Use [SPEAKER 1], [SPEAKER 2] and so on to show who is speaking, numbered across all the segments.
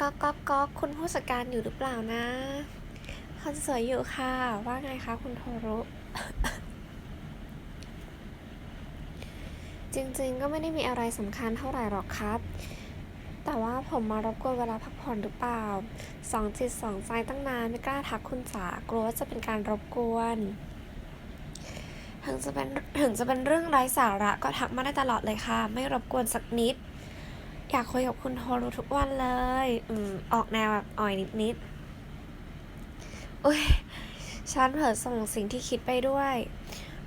[SPEAKER 1] ก๊อกก๊อกก๊อกคุณผู้จัดการอยู่หรือเปล่านะคนสวยอยู่ค่ะ ว่าไงคะคุณโทรุ จริงๆก็ไม่ได้มีอะไรสำคัญเท่าไหร่หรอกครับ แต่ว่าผมมารบกวนเวลาพักผ่อนหรือเปล่า สองจิตสองใจตั้งนาน ไม่กล้าทักคุณจ๋ากลัวว่าจะเป็นการรบกวนถึงจะเป็นถึงจะเป็นเรื่องไร้สาระก็ทักมาได้ตลอดเลยค่ะ ไม่รบกวนสักนิด อยากคุยกับคุณโทรุทุกวันเลย อืม ออกแนวแบบอ่อยนิดๆอุ้ย ฉันเผลอส่งสิ่งที่คิดไปด้วย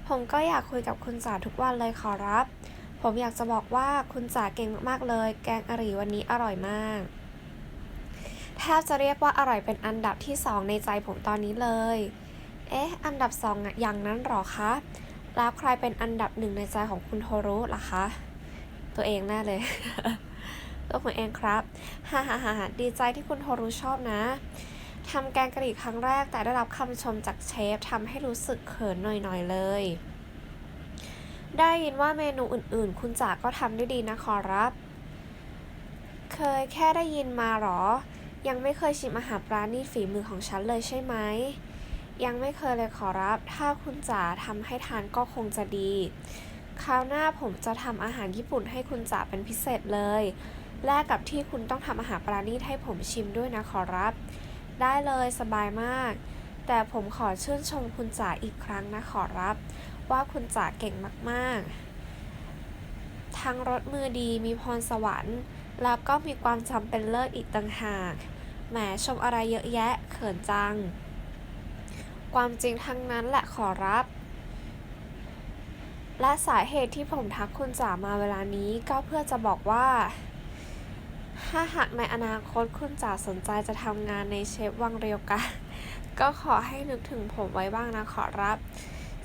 [SPEAKER 1] ผมก็อยากคุยกับคุณจ๋าทุกวันเลยขอรับ ผมอยากจะบอกว่าคุณจ๋าเก่งมากๆเลย แกงอรี่วันนี้อร่อยมาก แทบจะเรียกว่าอร่อยเป็นอันดับที่สองในใจผมตอนนี้เลย เอ๊ะ อันดับสองอะอย่างนั้นหรอคะ แล้วใครเป็นอันดับหนึ่งในใจของคุณโทรุล่ะคะ ตัวเองแน่เลย ตัวผมเองครับ ฮ่าฮ่าฮ่าดีใจที่คุณโทรุชอบนะทำแกงกะหรี่ครั้งแรกแต่ได้รับคำชมจากเชฟทำให้รู้สึกเขินหน่อยๆเลย ได้ยินว่าเมนูอื่นๆ คุณจ๋าก็ทำได้ดีนะขอรับ เคยแค่ได้ยินมาหรอ ยังไม่เคยชิมอาหารปลานี่ฝีมือของฉันเลยใช่ไหม ยังไม่เคยเลยขอรับ ถ้าคุณจ๋าทำให้ทานก็คงจะดี คราวหน้าผมจะทำอาหารญี่ปุ่นให้คุณจ๋าเป็นพิเศษเลย แลกกับที่คุณต้องทำอาหารปลานี่ให้ผมชิมด้วยนะขอรับ ได้เลยสบายมาก แต่ผมขอชื่นชมคุณจ๋าอีกครั้งนะขอรับ ว่าคุณจ๋าเก่งมากๆ ทั้งรสมือดีมีพรสวรรค์ แล้วก็มีความจำเป็นเลิศอีกต่างหากแหมชมอะไรเยอะแยะเขินจัง ความจริงทั้งนั้นแหละขอรับ และสาเหตุที่ผมทักคุณจ๋ามาเวลานี้ก็เพื่อจะบอกว่า ถ้าหากในอนาคตคุณจ๋าสนใจจะทำงานในเชฟวังเรียวกังก็ขอให้นึกถึงผมไว้บ้างนะขอรับ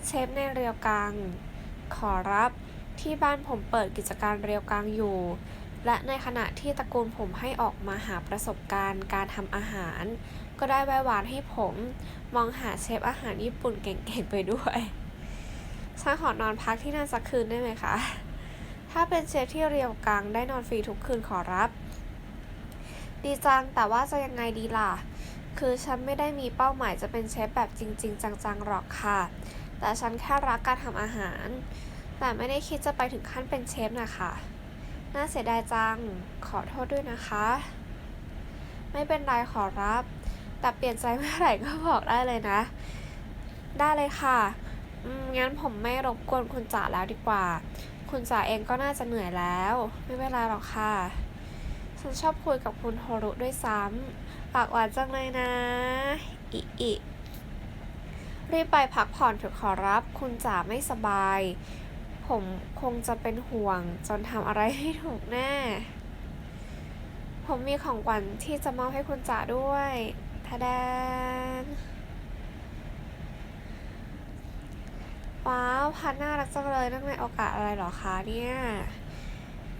[SPEAKER 1] เชฟในเรียวกัง ขอรับที่บ้านผมเปิดกิจการเรียวกังอยู่ และในขณะที่ตระกูลผมให้ออกมาหาประสบการณ์การทำอาหาร ก็ได้แวววานให้ผมมองหาเชฟอาหารญี่ปุ่นเก่งๆไปด้วยฉันขอนอนพักที่นั่นสักคืนได้ไหมคะ ถ้าเป็นเชฟที่เรียวกังได้นอนฟรีทุกคืนขอรับ ดีจังแต่ว่าจะยังไงดีล่ะ คือฉันไม่ได้มีเป้าหมายจะเป็นเชฟแบบจริง ๆ จังๆหรอกค่ะ แต่ฉันแค่รักการทำอาหาร แต่ไม่ได้คิดจะไปถึงขั้นเป็นเชฟนะคะน่าเสียดายจัง ขอโทษด้วยนะคะ ไม่เป็นไรขอรับ แต่เปลี่ยนใจเมื่อไหร่ก็บอกได้เลยนะ ได้เลยค่ะ งั้นผมไม่รบกวนคุณจ๋าแล้วดีกว่า คุณจ๋าเองก็น่าจะเหนื่อยแล้ว ไม่เป็นไรหรอกค่ะ ฉันชอบคุยกับคุณโฮรุด้วยซ้ำปากหวานจังเลยนะ อิอิรีบไปพักผ่อนเถอะขอรับ คุณจ๋าไม่สบาย ผมคงจะเป็นห่วงจนทำอะไรไม่ถูกแน่ ผมมีของขวัญที่จะมอบให้คุณจ๋าด้วยทะแดนว้าวพัดน่ารักจังเลยนั่งในโอกาสอะไรหรอคะเนี่ย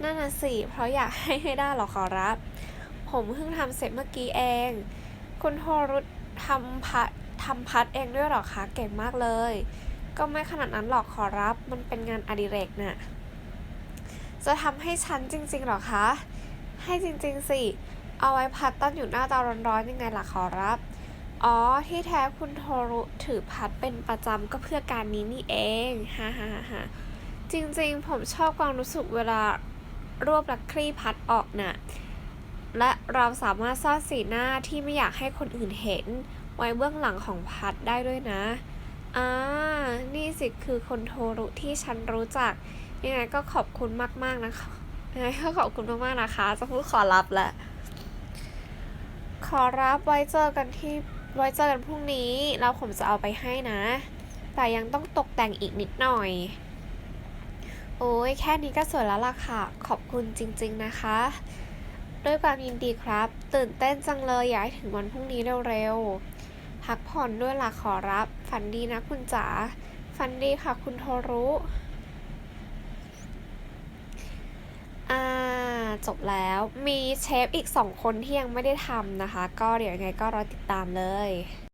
[SPEAKER 1] นั่นน่ะสิ เพราะอยากให้ให้ได้หรอขอรับ ผมเพิ่งทำเสร็จเมื่อกี้เอง คุณโทรุทำพัดทำพัดเองด้วยหรอคะ เก่งมากเลย ก็ไม่ขนาดนั้นหรอกขอรับ มันเป็นงานอดิเรกน่ะ จะทำให้ฉันจริงๆหรอคะ ให้จริงๆสิ เอาไว้พัดตั้งอยู่หน้าเตาร้อนๆยังไงล่ะขอรับ อ๋อ ที่แท้คุณโทรุถือพัดเป็นประจำก็เพื่อการนี้นี่เอง ฮ่าฮ่าฮ่าจริงๆ ผมชอบความรู้สึกเวลา รวบและคลี่พัดออกน่ะ และเราสามารถซ่อนสีหน้าที่ไม่อยากให้คนอื่นเห็น ไว้เบื้องหลังของพัดได้ด้วยนะ อ่า นี่สิคือคนโทรุที่ฉันรู้จัก ยังไงก็ขอบคุณมากๆนะคะยังไงก็ขอบคุณมากๆนะคะ จะพูดขอรับแหละ ขอรับไว้เจอกันที่ไว้เจอกันพรุ่งนี้แล้วผมจะเอาไปให้นะ แต่ยังต้องตกแต่งอีกนิดหน่อย โอ้ยแค่นี้ก็สวยแล้วล่ะค่ะ ขอบคุณจริง ๆ นะคะ ด้วยความยินดีครับ ตื่นเต้นจังเลยอยากให้ถึงวันพรุ่งนี้เร็วๆพักผ่อนด้วยล่ะขอรับ ฝันดีนะคุณจ๋าฝันดีค่ะคุณโทรุอ่าจบแล้วมีเชฟอีกสองคนที่ยังไม่ได้ทำนะคะ ก็เดี๋ยวยังไงก็รอติดตามเลย